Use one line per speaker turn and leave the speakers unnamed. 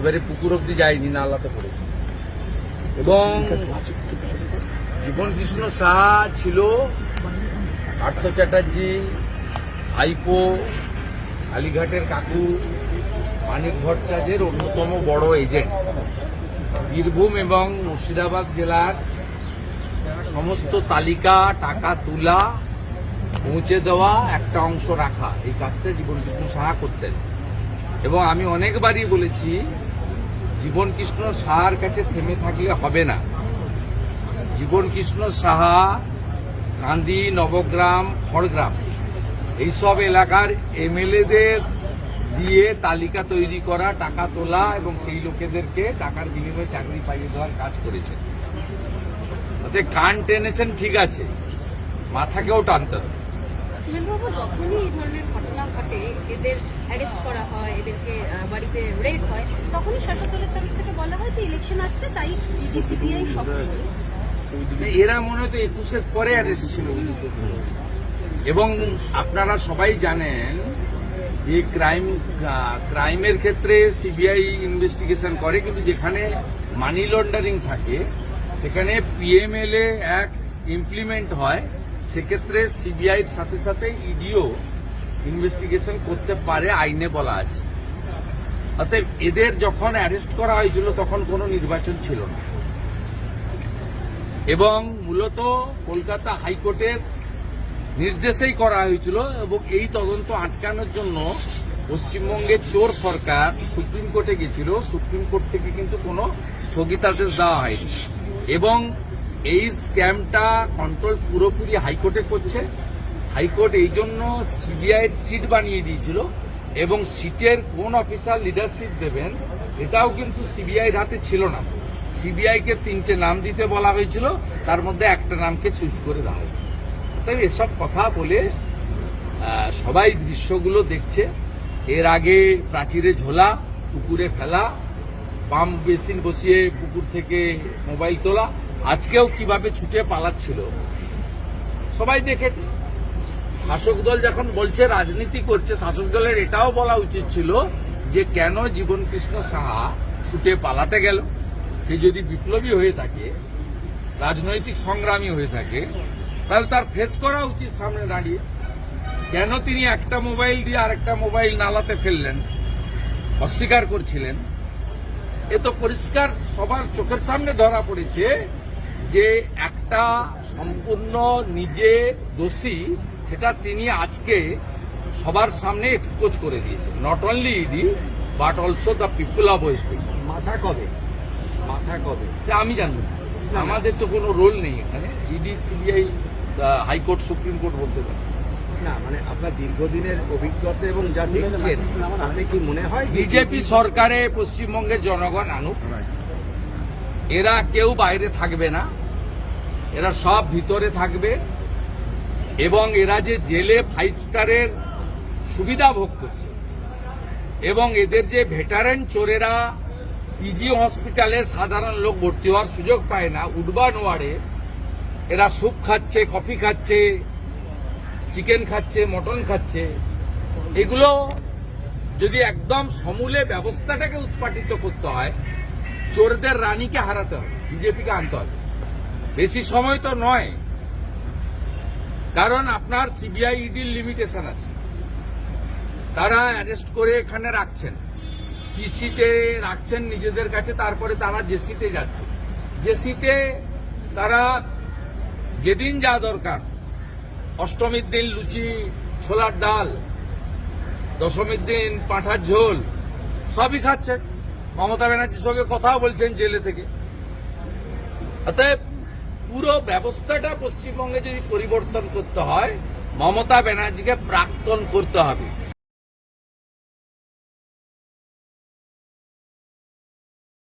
এবারে পুকুর অব্দি যায়নি না নালাতে পড়েছে। এবং জীবন কৃষ্ণ সাহা ছিল পার্থ চ্যাটার্জি আইপো আলিঘাটের কাকু, মানিক ভট্টাচার্যের অন্যতম বড় এজেন্ট। বীরভূম এবং মুর্শিদাবাদ জেলার সমস্ত তালিকা, টাকা তোলা পৌঁছে দেওয়া একটা অংশ রাখা। এই কাজটা জীবন কৃষ্ণ সাহা করতেন। এবং আমি অনেকবারই বলেছি জীবন কৃষ্ণ সাহার কাছে থেমে থাকলে হবে না। জীবন কৃষ্ণ সাহা, কান্দি, নবগ্রাম, খড়গ্রাম, এইসব এলাকার এমএলএদের দিয়ে তালিকা তৈরি করা, টাকা তোলা এবং সেই লোকেদেরকে টাকার বিনিময়ে চাকরি পাইয়ে দেওয়ার কাজ করেছেন। তাতে কান টেনেছেন ঠিক আছে, মাথাকেও টানতে হবে।
শুভেন্দুবাবু যখনই এই ধরনের ঘটনা ঘটে, এদের অ্যারেস্ট করা হয়, এদেরকে বাড়িতে রেড হয়, তখনই শাসক তরফ থেকে বলা হয় যে ইলেকশন আসছে, তাই ইডি সিবিআই সব
এরা মনে হয় একুশের পরে অ্যারেস্ট ছিল। এবং আপনারা সবাই জানেন যে ক্রাইম ক্রাইমের ক্ষেত্রে সিবিআই ইনভেস্টিগেশন করে, কিন্তু যেখানে মানি লন্ডারিং থাকে, সেখানে পিএমএলএ এক ইমপ্লিমেন্ট হয় সেক্ষেত্রে সিবিআইয়ের সাথে সাথে ইডিও ইনভেস্টিগেশন করতে পারে, আইনে বলা আছে। অতএব এদের যখন অ্যারেস্ট করা হয়েছিল, তখন কোনো নির্বাচন ছিল না। এবং মূলত কলকাতা হাইকোর্টের নির্দেশেই করা হয়েছিল এবং এই তদন্ত আটকানোর জন্য পশ্চিমবঙ্গের চোর সরকার সুপ্রিম কোর্টে গেছিল। সুপ্রিম কোর্ট থেকে কিন্তু কোনো স্থগিতাদেশ দেওয়া হয়নি। এবং এই স্ক্যামটা কন্ট্রোল পুরোপুরি হাইকোর্টে করছে। হাইকোর্ট এই জন্য সিবিআই সিট বানিয়ে দিয়েছিল এবং সিটের কোন অফিসার লিডারশিপ দেবেন এটাও কিন্তু সিবিআইর হাতে ছিল না। সিবিআইকে তিনটে নাম দিতে বলা হয়েছিল, তার মধ্যে একটা নামকে চুজ করে দেওয়া হয়েছে। তাই এসব কথা বলে সবাই দৃশ্যগুলো দেখছে। এর আগে প্রাচীরে ঝোলা, পুকুরে ফেলা পাম্প বেসিন বসিয়ে পুকুর থেকে মোবাইল তোলা আজকেও কীভাবে ছুটে পালাচ্ছিল, সবাই দেখেছে। শাসক দল যখন বলছে রাজনীতি করছে, শাসক দলের এটাও বলা উচিত ছিল যে কেন জীবন কৃষ্ণ সাহা ছুটে পালাতে গেল? সে যদি বিপ্লবী হয়ে থাকে, রাজনৈতিক সংগ্রামী হয়ে থাকে, তাহলে তার ফেস করা উচিত সামনে দাঁড়িয়ে। কেন তিনি একটা মোবাইল দিয়ে আরেকটা মোবাইল নালাতে ফেললেন, অস্বীকার করছিলেন? এ তো পরিষ্কার, সবার চোখের সামনে ধরা পড়েছে যে একটা সম্পূর্ণ নিজে দোষী সেটা তিনি আজকে সবার সামনে এক্সপোজ করে দিয়েছেন। Not only ED but also the people of West Bengal
মাথা কবে? মাথা কবে?
সে আমি জানব আমাদের তো কোনো রোল নেই এখানে। ED CBI high court supreme court বলতে পারে।
না মানে আপনার দীর্ঘদিনের অভিজ্ঞতা এবং যা দেখছেন। আপনি কি মনে হয়
বিজেপি সরকারে পশ্চিমবঙ্গের জনগণ আনুক। এরা কেউ বাইরে থাকবে না। এরা সব ভিতরে থাকবে এবং এরা যে জেলে ফাইভ স্টারের সুবিধা ভোগ করছে এবং এদের যে ভেটারেন চোরেরা পিজি হসপিটালে সাধারণ লোক ভর্তি হওয়ার সুযোগ পায় না, উডবান ওয়ার্ডে এরা স্যুপ খাচ্ছে, কফি খাচ্ছে, চিকেন খাচ্ছে, মটন খাচ্ছে। এগুলো যদি একদম সমূলে ব্যবস্থাটাকে উৎপাটিত করতে হয় চোরদের রানীকে হারাতে হবে বিজেপিকে আনতে হবে। বেশি সময় তো নয়। কারণ আপনার সিবিআই ইডির লিমিটেশন আছে। তারা অ্যারেস্ট করে এখানে রাখছেন। পিসিতে রাখছেন নিজেদের কাছে, তারপরে তারা জেসিতে যাচ্ছে। জেসিতে তারা যেদিন যা দরকার, অষ্টমীর দিন লুচি, ছোলার ডাল, দশমীর দিন পাঁঠার ঝোল, সবই খাচ্ছেন মমতা ব্যানার্জির সঙ্গে কথাও বলছেন জেলে থেকে। অতএব পুরো ব্যবস্থাটা পশ্চিমবঙ্গে যদি পরিবর্তন করতে হয়, মমতা ব্যানার্জিকে প্রাক্তন করতে হবে।